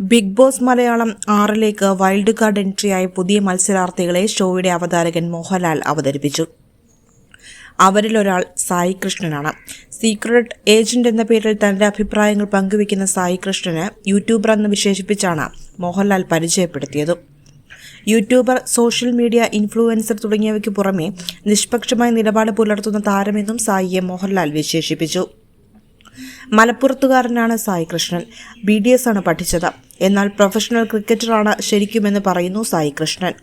Big boss Malayalam ആറിലേക്ക് wild card എൻട്രിയായ പുതിയ മത്സരാർത്ഥികളെ ഷോയുടെ അവതാരകൻ മോഹൻലാൽ അവതരിപ്പിച്ചു. അവരിലൊരാൾ സായി കൃഷ്ണനാണ്. സീക്രട്ട് ഏജന്റ് എന്ന പേരിൽ തന്റെ അഭിപ്രായങ്ങൾ പങ്കുവെക്കുന്ന സായി കൃഷ്ണന് യൂട്യൂബർ എന്ന് വിശേഷിപ്പിച്ചാണ് മോഹൻലാൽ പരിചയപ്പെടുത്തിയത്. യൂട്യൂബർ സോഷ്യൽ മീഡിയ ഇൻഫ്ലുവൻസർ തുടങ്ങിയവയ്ക്ക് പുറമെ നിഷ്പക്ഷമായ നിലപാട് പുലർത്തുന്ന താരമെന്നും സായിയെ മോഹൻലാൽ വിശേഷിപ്പിച്ചു. മലപ്പുറത്തുകാരനാണ് Sai Krishnan. B D S ആണ് പഠിച്ചത്. എന്നാൽ പ്രൊഫഷണൽ ക്രിക്കറ്ററാണ് ശരിക്കുമെന്ന് പറയുന്നു സായി കൃഷ്ണൻ.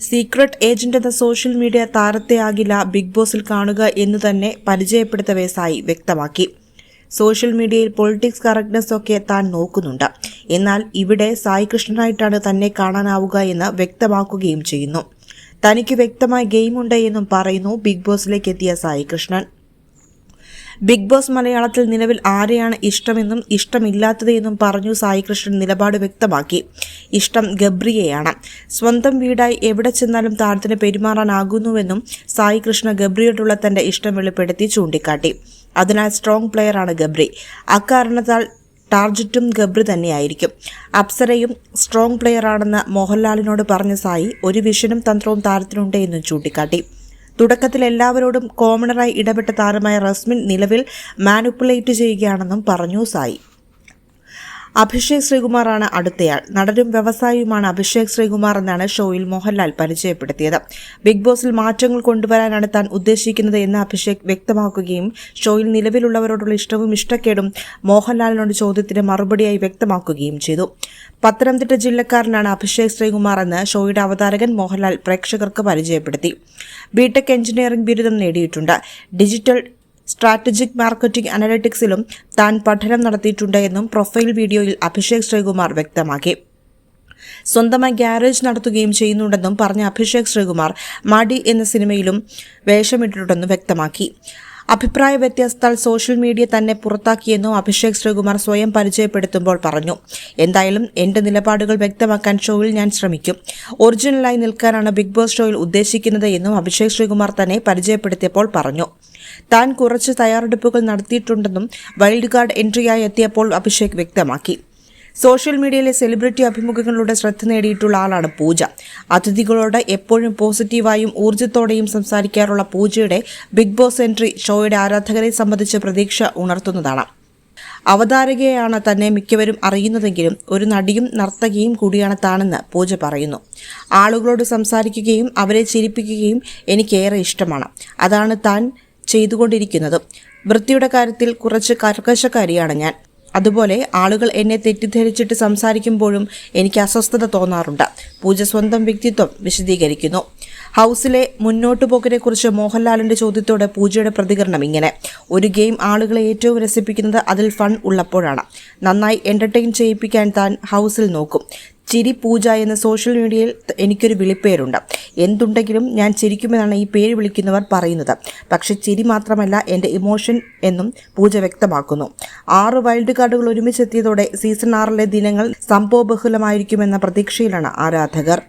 സീക്രട്ട് ഏജന്റ് എന്ന സോഷ്യൽ മീഡിയ താരത്തെ ആകില്ല ബിഗ് ബോസിൽ കാണുക എന്ന് തന്നെ പരിചയപ്പെടുത്തവേ സായി വ്യക്തമാക്കി. സോഷ്യൽ മീഡിയയിൽ പൊളിറ്റിക്സ് കറക്റ്റ്നെസ് ഒക്കെ താൻ നോക്കുന്നുണ്ട്. എന്നാൽ ഇവിടെ സായി കൃഷ്ണനായിട്ടാണ് തന്നെ കാണാനാവുക എന്ന് വ്യക്തമാക്കുകയും ചെയ്യുന്നു. തനിക്ക് വ്യക്തമായ ഗെയിമുണ്ട് എന്നും പറയുന്നു ബിഗ് ബോസിലേക്ക് എത്തിയ സായി കൃഷ്ണൻ. ബിഗ് ബോസ് മലയാളത്തിൽ നിലവിൽ ആരെയാണ് ഇഷ്ടമെന്നും ഇഷ്ടമില്ലാത്തത് പറഞ്ഞു സായി സായികൃഷ്ണൻ നിലപാട് വ്യക്തമാക്കി. ഇഷ്ടം ഗബ്രിയെയാണ്. സ്വന്തം വീടായി എവിടെ ചെന്നാലും താരത്തിന് പെരുമാറാനാകുന്നുവെന്നും സായികൃഷ്ണ ഗബ്രിയോടുള്ള തന്റെ ഇഷ്ടം വെളിപ്പെടുത്തി ചൂണ്ടിക്കാട്ടി. അതിനാൽ സ്ട്രോങ് പ്ലെയറാണ് ഗബ്രി. അക്കാരണത്താൽ ടാർജറ്റും ഗബ്രി തന്നെയായിരിക്കും. അപ്സരയും സ്ട്രോങ് പ്ലെയറാണെന്ന് മോഹൻലാലിനോട് പറഞ്ഞ സായി ഒരു വിഷനും തന്ത്രവും താരത്തിനുണ്ട് എന്നും ചൂണ്ടിക്കാട്ടി. തുടക്കത്തിൽ എല്ലാവരോടും കോമണറായി ഇടപെട്ട താരമായ റസ്മിൻ നിലവിൽ മാനുപ്പുലേറ്റ് ചെയ്യുകയാണെന്നും പറഞ്ഞു സായി. അഭിഷേക് ശ്രീകുമാറാണ് അടുത്തയാൾ. നടനും വ്യവസായിയുമാണ് അഭിഷേക് ശ്രീകുമാർ എന്നാണ് ഷോയിൽ മോഹൻലാൽ പരിചയപ്പെടുത്തിയത്. ബിഗ് ബോസിൽ മാറ്റങ്ങൾ കൊണ്ടുവരാനാണ് താൻ ഉദ്ദേശിക്കുന്നത് എന്ന് അഭിഷേക് വ്യക്തമാക്കുകയും ഷോയിൽ നിലവിലുള്ളവരോടുള്ള ഇഷ്ടവും ഇഷ്ടക്കേടും മോഹൻലാലിനോട് ചോദ്യത്തിന് മറുപടിയായി വ്യക്തമാക്കുകയും ചെയ്തു. പത്തനംതിട്ട ജില്ലക്കാരനാണ് അഭിഷേക് ശ്രീകുമാർ എന്ന് ഷോയുടെ അവതാരകൻ മോഹൻലാൽ പ്രേക്ഷകർക്ക് പരിചയപ്പെടുത്തി. ബിടെക് എഞ്ചിനീയറിംഗ് ബിരുദം നേടിയിട്ടുണ്ട്. ഡിജിറ്റൽ സ്ട്രാറ്റജിക് മാർക്കറ്റിംഗ് അനലറ്റിക്സിലും താൻ പഠനം നടത്തിയിട്ടുണ്ട് എന്നും പ്രൊഫൈൽ വീഡിയോയിൽ അഭിഷേക് ശ്രീകുമാർ വ്യക്തമാക്കി. സ്വന്തമായി ഗ്യാരേജ് നടത്തുകയും ചെയ്യുന്നുണ്ടെന്നും പറഞ്ഞ അഭിഷേക് ശ്രീകുമാർ മടി എന്ന സിനിമയിലും വേഷമിട്ടിട്ടുണ്ടെന്നും വ്യക്തമാക്കി. അഭിപ്രായ വ്യത്യാസത്താൽ സോഷ്യൽ മീഡിയ തന്നെ പുറത്താക്കിയെന്നും അഭിഷേക് ശ്രീകുമാർ സ്വയം പരിചയപ്പെടുത്തുമ്പോൾ പറഞ്ഞു. എന്തായാലും എന്റെ നിലപാടുകൾ വ്യക്തമാക്കാൻ ഷോയിൽ ഞാൻ ശ്രമിക്കും. ഒറിജിനലായി നിൽക്കാനാണ് ബിഗ് ബോസ് ഷോയിൽ ഉദ്ദേശിക്കുന്നത് എന്നും അഭിഷേക് ശ്രീകുമാർ തന്നെ പരിചയപ്പെടുത്തിയപ്പോൾ പറഞ്ഞു. താൻ കുറച്ച് തയ്യാറെടുപ്പുകൾ നടത്തിയിട്ടുണ്ടെന്നും വൈൽഡ് കാർഡ് എൻട്രിയായി എത്തിയപ്പോൾ അഭിഷേക് വ്യക്തമാക്കി. സോഷ്യൽ മീഡിയയിലെ സെലിബ്രിറ്റി അഭിമുഖങ്ങളിലൂടെ ശ്രദ്ധ നേടിയിട്ടുള്ള ആളാണ് പൂജ. അതിഥികളോട് എപ്പോഴും പോസിറ്റീവായും ഊർജത്തോടെയും സംസാരിക്കാറുള്ള പൂജയുടെ ബിഗ് ബോസ് എൻട്രി ഷോയുടെ ആരാധകരെ സംബന്ധിച്ച് പ്രതീക്ഷ ഉണർത്തുന്നതാണ്. അവതാരകയാണ് തന്നെ മിക്കവരും അറിയുന്നതെങ്കിലും ഒരു നടിയും നർത്തകിയും കൂടിയാണ് താനെന്ന് പൂജ പറയുന്നു. ആളുകളോട് സംസാരിക്കുകയും അവരെ ചിരിപ്പിക്കുകയും എനിക്കേറെ ഇഷ്ടമാണ്. അതാണ് താൻ ചെയ്തുകൊണ്ടിരിക്കുന്നത്. വൃത്തിയുടെ കാര്യത്തിൽ കുറച്ച് കർക്കശക്കാരിയാണ് ഞാൻ. അതുപോലെ ആളുകൾ എന്നെ തെറ്റിദ്ധരിച്ചിട്ട് സംസാരിക്കുമ്പോഴും എനിക്ക് അസ്വസ്ഥത തോന്നാറുണ്ട്. പൂജ സ്വന്തം വ്യക്തിത്വം വിശദീകരിക്കുന്നു. ഹൗസിലെ മുന്നോട്ടു പോക്കിനെക്കുറിച്ച് മോഹൻലാലിന്റെ ചോദ്യത്തോടെ പൂജയുടെ പ്രതികരണം ഇങ്ങനെ. ഒരു ഗെയിം ആളുകളെ ഏറ്റവും രസിപ്പിക്കുന്നത് അതിൽ ഫൺ ഉള്ളപ്പോഴാണ്. നന്നായി എന്റർടൈൻ ചെയ്യിപ്പിക്കാൻ താൻ ഹൗസിൽ നോക്കും. ചിരി പൂജ എന്ന സോഷ്യൽ മീഡിയയിൽ എനിക്കൊരു വിളിപ്പേരുണ്ട്. എന്തുണ്ടെങ്കിലും ഞാൻ ചിരിക്കുമെന്നാണ് ഈ പേര് വിളിക്കുന്നവർ പറയുന്നത്. പക്ഷേ ചിരി മാത്രമല്ല എന്റെ ഇമോഷൻ എന്നും പൂജ വ്യക്തമാക്കുന്നു. ആറ് വൈൽഡ് കാർഡുകൾ ഒരുമിച്ചെത്തിയതോടെ സീസൺ ആറിലെ ദിനങ്ങൾ സംഭവബഹുലമായിരിക്കുമെന്ന പ്രതീക്ഷയിലാണ് ആരാധകർ.